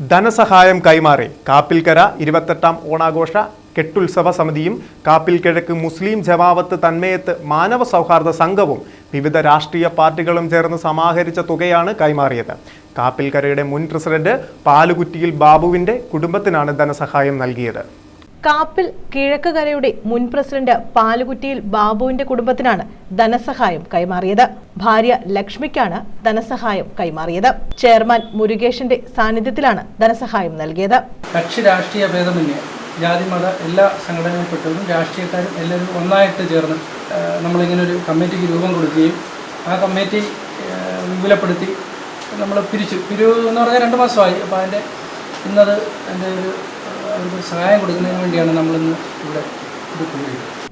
ധനസഹായം കൈമാറി. കാപ്പിൽക്കര ഇരുപത്തെട്ടാം ഓണാഘോഷ കെട്ടുത്സവ സമിതിയും കാപ്പിൽ കിഴക്ക് മുസ്ലിം ജമാവത്ത് തന്മയത്ത് മാനവ സൗഹാർദ്ദ സംഘവും വിവിധ രാഷ്ട്രീയ പാർട്ടികളും ചേർന്ന് സമാഹരിച്ച തുകയാണ് കൈമാറിയത്. കാപ്പിൽക്കരയുടെ മുൻ പ്രസിഡന്റ് പാലുകുറ്റിയിൽ ബാബുവിന്റെ കുടുംബത്തിനാണ് ധനസഹായം നൽകിയത്. കാപ്പിൽ കിഴക്കുകരയുടെ മുൻ പ്രസിഡന്റ് പാലുകുറ്റിയിൽ ബാബുവിന്റെ കുടുംബത്തിനാണ് ധനസഹായം കൈമാറിയത്. ഭാര്യ ലക്ഷ്മിക്കാണ് ധനസഹായം കൈമാറിയത്. ചെയർമാൻ മുരുകേഷിന്റെ സാന്നിധ്യത്തിലാണ് ധനസഹായം നൽകിയത്. കക്ഷി രാഷ്ട്രീയ ഭേദമന്യേ ജാതി മത എല്ലാ സംഘടനയിൽപ്പെട്ടവരും രാഷ്ട്രീയക്കാരും എല്ലാവരും ഒന്നായിട്ട് ചേർന്ന് നമ്മളിങ്ങനെ ഒരു കമ്മിറ്റിക്ക് രൂപം കൊടുക്കുകയും ആ കമ്മിറ്റി വിപുലപ്പെടുത്തി നമ്മൾ പിരിച്ചു. പിരിവ് എന്ന് പറഞ്ഞാൽ രണ്ട് മാസമായി. അപ്പോൾ അതിന്റെ ഇന്നത് എന്റെ ഒരു അവർക്ക് സഹായം കൊടുക്കുന്നതിന് വേണ്ടിയാണ് നമ്മളിന്ന് ഇവിടെ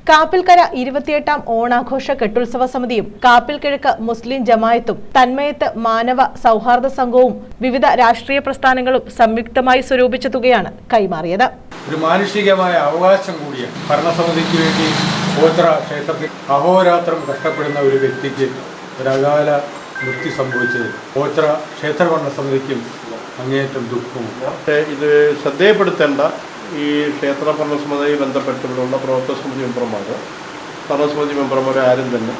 കാപ്പിൽക്കര ഇരുപത്തിയെട്ടാം ഓണാഘോഷ കെട്ടുത്സവ സമിതിയും കാപ്പിൽ കിഴക്ക് മുസ്ലിം ജമായത്തും തന്മയത്ത് മാനവ സൗഹാർദ്ദ സംഘവും വിവിധ രാഷ്ട്രീയ പ്രസ്ഥാനങ്ങളും സംയുക്തമായി സ്വരൂപിച്ച തുകയാണ് കൈമാറിയത്. ഒരു മാനുഷികമായ അവകാശം കൂടിയാണ്. ഭരണസമിതിക്ക് വേണ്ടി ഗോത്ര ക്ഷേത്രത്തിൽ അഹോരാത്രം കഷ്ടപ്പെടുന്ന ഒരു വ്യക്തിക്ക് ഒരു അകാല മൃത്യു സംഭവിച്ചത്. ഗോത്ര ക്ഷേത്ര ഭരണസമിതിക്കും അങ്ങേയറ്റം ദുഃഖവും. പക്ഷേ ഇത് ശ്രദ്ധയപ്പെടുത്തേണ്ട ഈ ക്ഷേത്ര ഭരണസമിതിയുമായി ബന്ധപ്പെട്ടുള്ള പ്രവർത്തക സമിതി മെമ്പർമാർ ഭരണസമിതി മെമ്പർമാർ ആരും തന്നെ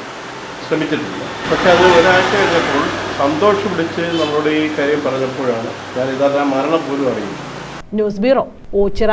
ശ്രമിച്ചിട്ടില്ല. പക്ഷെ അത് ഒരാഴ്ച കഴിഞ്ഞപ്പോൾ സന്തോഷം പിടിച്ച് നമ്മളോട് ഈ കാര്യം പറഞ്ഞപ്പോഴാണ് ഞാൻ ഇതാ മരണം പോലും അറിയുന്നത്. News bureau Ochira